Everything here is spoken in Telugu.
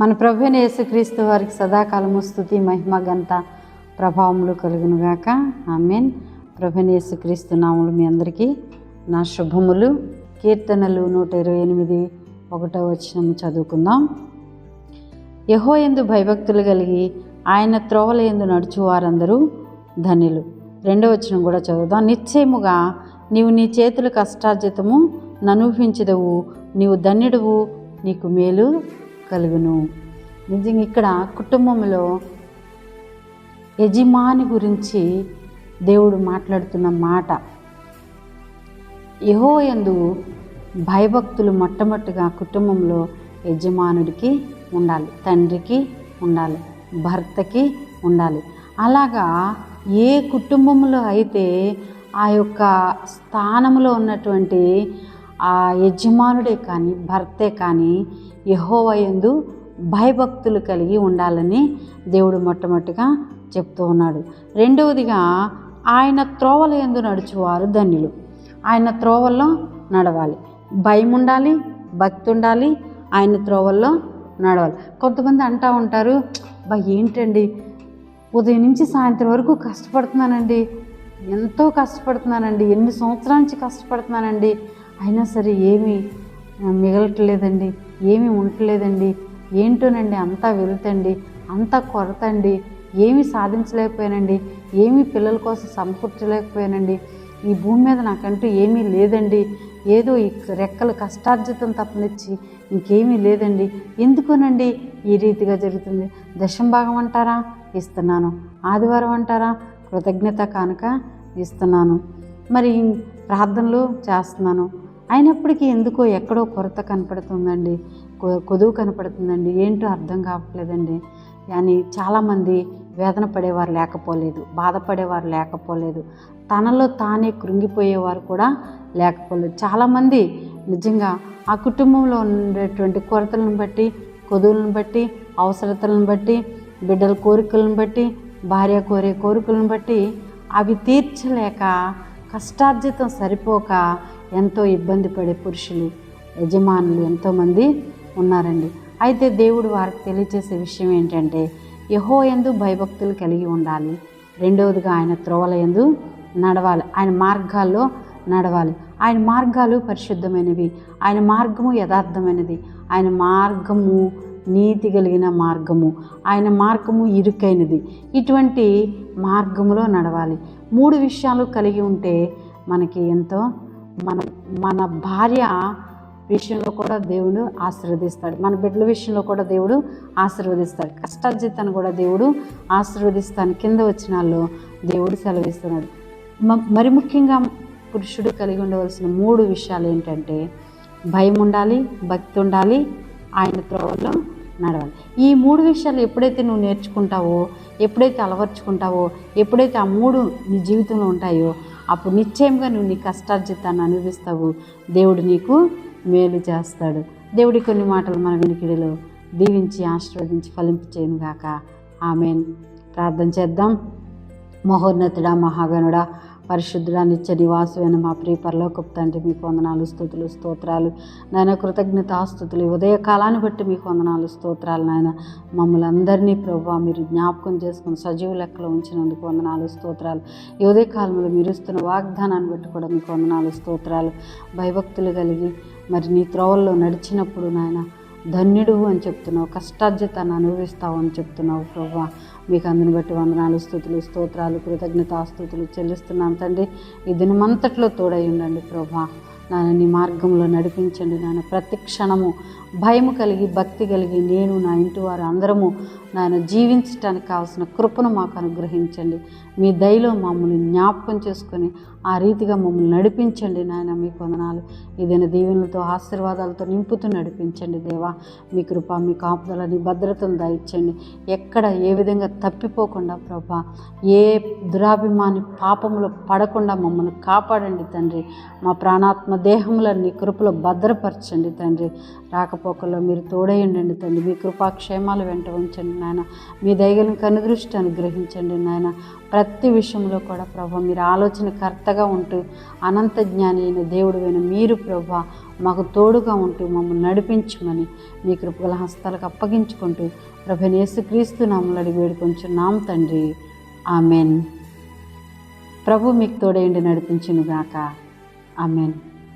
మన ప్రభు యేసుక్రీస్తు వారికి సదాకాలము స్థుతి మహిమ గంత ప్రభావములు కలుగునుగాక. ఆమెన్. ప్రభుని యేసుక్రీస్తు నాములు మీ అందరికీ నా శుభములు. కీర్తనలు నూట ఇరవై ఎనిమిది ఒకటో వచ్చిన చదువుకుందాం. యహో ఎందు భయభక్తులు కలిగి ఆయన త్రోవల ఎందు నడుచు వారందరూ ధన్యులు. రెండవ వచనం కూడా చదువుదాం. నిశ్చయముగా నీవు నీ చేతుల కష్టార్జితము ననుభవించదవు నీవు ధన్యుడువు నీకు మేలు కలుగును. నిజంగా ఇక్కడ కుటుంబంలో యజమాని గురించి దేవుడు మాట్లాడుతున్న మాట. యహో యందు భయభక్తులు మొట్టమొదటిగా కుటుంబంలో యజమానుడికి ఉండాలి తండ్రికి ఉండాలి భర్తకి ఉండాలి. అలాగా ఏ కుటుంబంలో అయితే ఆ యొక్క స్థానంలో ఉన్నటువంటి ఆ యజమానుడే కానీ భర్తే కానీ యహోవయందు భయభక్తులు కలిగి ఉండాలని దేవుడు మొట్టమొదటిగా చెప్తూ ఉన్నాడు. రెండవదిగా ఆయన త్రోవల ఎందు నడుచువారు ధన్యులు. ఆయన త్రోవల్లో నడవాలి. భయం ఉండాలి భక్తి ఉండాలి ఆయన త్రోవల్లో నడవాలి. కొంతమంది అంటూ ఉంటారు బా ఏంటండి? ఉదయం నుంచి సాయంత్రం వరకు కష్టపడుతున్నానండి. ఎంతో కష్టపడుతున్నానండి. ఎన్ని సంవత్సరాల నుంచి కష్టపడుతున్నానండి. అయినా సరే ఏమీ మిగలట్లేదండి ఏమీ ఉండట్లేదండి. ఏంటోనండి అంతా వెళుతండి అంతా కొరత అండి ఏమీ సాధించలేకపోయానండి ఏమీ పిల్లల కోసం సమకూర్చలేకపోయానండి. ఈ భూమి మీద నాకంటూ ఏమీ లేదండి. ఏదో ఈ రెక్కలు కష్టార్జితం తప్పనిచ్చి ఇంకేమీ లేదండి. ఎందుకునండి ఈ రీతిగా జరుగుతుంది? దశం భాగం అంటారా? ఇస్తున్నాను. ఆదివారం అంటారా? కృతజ్ఞత కానుక ఇస్తున్నాను. మరి ప్రార్థనలు చేస్తున్నాను. అయినప్పటికీ ఎందుకో ఎక్కడో కొరత కనపడుతుందండి. కొ- కొదువు కనపడుతుందండి. ఏంటో అర్థం కావట్లేదండి. కానీ చాలామంది వేదన పడేవారు లేకపోలేదు బాధపడేవారు లేకపోలేదు. తనలో తానే కృంగిపోయేవారు కూడా లేకపోలేదు. చాలామంది నిజంగా ఆ కుటుంబంలో ఉండేటువంటి కొరతలను బట్టి కొదువులను బట్టి అవసరతలను బట్టి బిడ్డల కోరికలను బట్టి భార్య కోరే కోరికలను బట్టి అవి తీర్చలేక కష్టార్జితం సరిపోక ఎంతో ఇబ్బంది పడే పురుషులు యజమానులు ఎంతోమంది ఉన్నారండి. అయితే దేవుడు వారికి తెలియచేసే విషయం ఏంటంటే యహో ఎందు భయభక్తులు కలిగి ఉండాలి. రెండవదిగా ఆయన త్రోవల ఎందు నడవాలి. ఆయన మార్గాల్లో నడవాలి. ఆయన మార్గాలు పరిశుద్ధమైనవి. ఆయన మార్గము యథార్థమైనది. ఆయన మార్గము నీతి కలిగిన మార్గము. ఆయన మార్గము ఇరుకైనది. ఇటువంటి మార్గములో నడవాలి. మూడు విషయాలు కలిగి ఉంటే మనకి ఎంతో మన మన భార్య విషయంలో కూడా దేవుడు ఆశీర్వదిస్తాడు. మన బిడ్డల విషయంలో కూడా దేవుడు ఆశీర్వదిస్తాడు. కష్టార్జితాన్ని కూడా దేవుడు ఆశీర్వదిస్తాను కింద వచ్చినాల్లో దేవుడు సెలవిస్తున్నాడు. మరి ముఖ్యంగా పురుషుడు కలిగి ఉండవలసిన మూడు విషయాలు ఏంటంటే భయం ఉండాలి భక్తి ఉండాలి ఆయన త్రోవల్లో నడవాలి. ఈ మూడు విషయాలు ఎప్పుడైతే నువ్వు నేర్చుకుంటావో ఎప్పుడైతే అలవర్చుకుంటావో ఎప్పుడైతే ఆ మూడు నీ జీవితంలో ఉంటాయో అప్పుడు నిశ్చయంగా నువ్వు నీ కష్టార్జితాన్ని అనుభవిస్తావు. దేవుడు నీకు మేలు చేస్తాడు. దేవుడి కొన్ని మాటలు మన వినికిడిలో దీవించి ఆశీర్వదించి ఫలింపు చేయను గాక. ఆమెన్. ప్రార్థన చేద్దాం. మహోన్నతుడా మహాగణుడా పరిశుద్ధుడా నిత్య నివాసమైన మా ప్రియ పరలోకపు తండ్రి మీకు వందనాలు స్థుతులు స్తోత్రాలు. నాయన కృతజ్ఞతాస్థుతులు. ఉదయ కాలాన్ని బట్టి మీకు వందనాలు స్తోత్రాలు నాయన. మమ్మల్ని అందరినీ ప్రభావ మీరు జ్ఞాపకం చేసుకుని సజీవ లెక్కలో ఉంచినందుకు వందనాలు స్తోత్రాలు. ఈ ఉదయ కాలంలో మీరు ఇస్తున్న వాగ్దానాన్ని బట్టి కూడా మీకు వందనాలు స్తోత్రాలు. భయభక్తులు కలిగి మరి నీ త్రోవల్లో నడిచినప్పుడు నాయన ధన్యుడు అని చెప్తున్నావు కష్టార్జితాన్ని అనుభవిస్తావు అని చెప్తున్నావు ప్రభా. మీకు అందుని బట్టి వందనాలు స్థుతులు స్తోత్రాలు కృతజ్ఞతాస్తుతులు చెల్లిస్తున్నాను తండ్రి. ఈ దినమంతట్లో తోడై ఉండండి ప్రభా. నాన్న నీ మార్గంలో నడిపించండి నాన్న ప్రతి క్షణము భయము కలిగి భక్తి కలిగి నేను నా ఇంటి వారు అందరము నాయన జీవించటానికి కావాల్సిన కృపను మాకు అనుగ్రహించండి. మీ దయలో మమ్మల్ని జ్ఞాపకం చేసుకొని ఆ రీతిగా మమ్మల్ని నడిపించండి నాయన మీ కొందనాలు ఏదైనా దీవెనలతో ఆశీర్వాదాలతో నింపుతూ నడిపించండి దేవా. మీ కృప మీ కాపుదలని భద్రతను దయచండి ఎక్కడ ఏ విధంగా తప్పిపోకుండా ప్రభా ఏ దురాభిమాని పాపములో పడకుండా మమ్మల్ని కాపాడండి తండ్రి. మా ప్రాణాత్మ దేహములన్నీ కృపలో భద్రపరచండి తండ్రి. రాకపోకల్లో మీరు తోడయండి తండ్రి. మీ కృపాక్షేమాలు వెంట ఉంచండి నాయన. మీ దయగలను కనుదృష్టి అనుగ్రహించండి నాయన. ప్రతి విషయంలో కూడా ప్రభా మీరు ఆలోచన ఉంటూ అనంత జ్ఞాని అయిన దేవుడు అయిన మీరు ప్రభా మాకు తోడుగా ఉంటూ మమ్మల్ని నడిపించమని మీ కృపగల హస్తాలకు అప్పగించుకుంటూ ప్రభనేసు క్రీస్తు నామలు అడిగి వేడుకొంచున్నాం తండ్రి. ఆమెన్. ప్రభు మీకు తోడేండి నడిపించునుగాక. ఆమెన్.